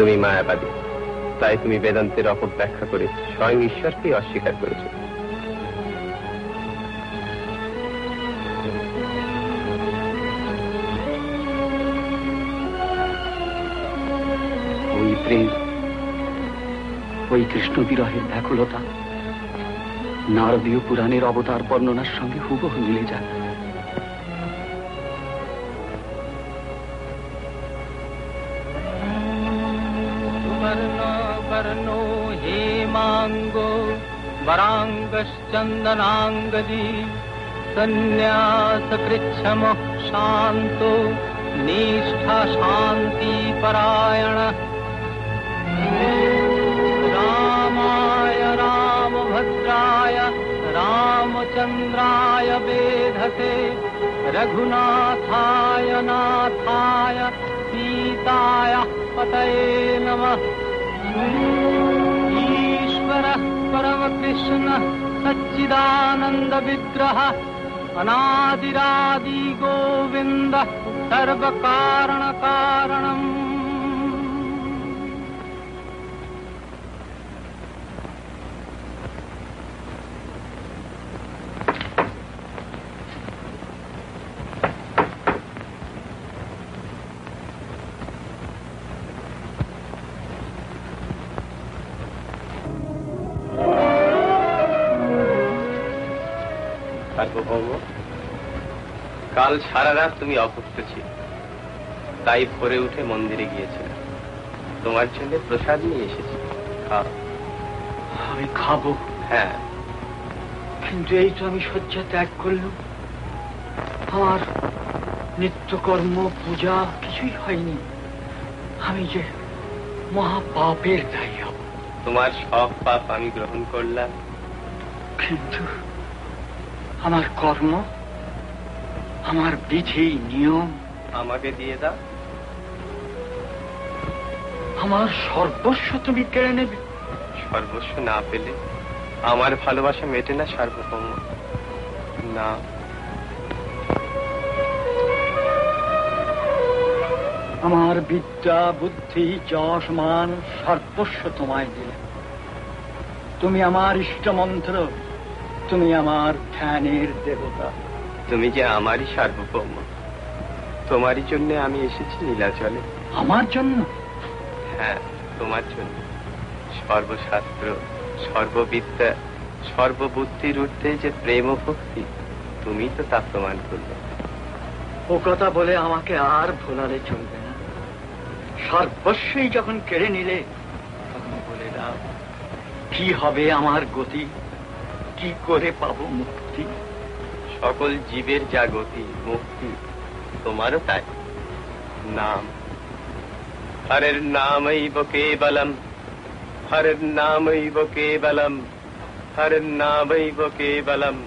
তুমি মায়াবাদী। তাই তুমি বেদান্তের অপব্যাখ্যা করে স্বয়ং ঈশ্বরকেই অস্বীকার করেছ। ওই প্রেম, ওই কৃষ্ণ বিরহের ব্যাকুলতা, নারদীয় পুরাণের অবতার বর্ণনার সঙ্গে হুবহু মিলে যায়। सुवर्ण वर्णो हेमाङ्गो वराङ्गश्चन्दनाङ्गदी सन्न्यासकृच्छमः शान्तो निष्ठा शान्तिपरायणः रामाय रामभद्राय रामचन्द्राय वेधसे रघुनाथाय नाथाय सीताय पतये ईश्वरः परमकृष्णः सच्चिदानन्दविग्रहः अनादिरादि गोविन्दः सर्वकारणकारणम् সার্বভৌম কাল সারা রাত তুমি অভুক্ত ছিল। তাই ভোরে উঠে মন্দিরে গিয়েছিলে। তোমার জন্য প্রসাদ নিয়ে এসেছি। খাও। আমি খাব? হ্যাঁ। কিন্তু এই তো আমি শয্যা ত্যাগ করলাম। আমার নিত্যকর্ম পূজা কিছুই হয়নি। আমি যে মহা পাপের দায়ী হব। তোমার সব পাপ আমি গ্রহণ করলাম। কিন্তু আমার কর্ম আমার বিধি নিয়ম আমাকে দিয়ে দাও। আমার সর্বস্ব তুমি কেড়ে নেবে। সর্বস্ব না পেলে আমার ভালোবাসা মেটে না সার্বভৌম। না। আমার বিদ্যা বুদ্ধি যশ মান সর্বস্ব তোমায় দিলে। তুমি আমার ইষ্টমন্ত্র। তুমি আমার ধ্যানের দেবতা। তুমি যে আমারই সার্বভৌম তোমারই জন্য আমি এসেছি নীলাচলে। আমার জন্য? হ্যাঁ তোমার জন্য। সর্বশাস্ত্র সর্ববিদ্যা সর্ববুদ্ধির ঊর্ধ্বে যে প্রেম ভক্তি তুমি তো তা প্রমাণ করবে ও কথা বলে আমাকে আর ভোলালে চলবে না। সর্বস্বই যখন কেড়ে নিলে তখন বলে দাও কি হবে আমার গতি? কি করে পাবো মুক্তি? সকল জীবের জাগতি মুক্তি তোমারও তাই। নাম। হরের নামৈব কেবলম। হরের নামৈব কেবলম। হরের নামৈব কেবলম।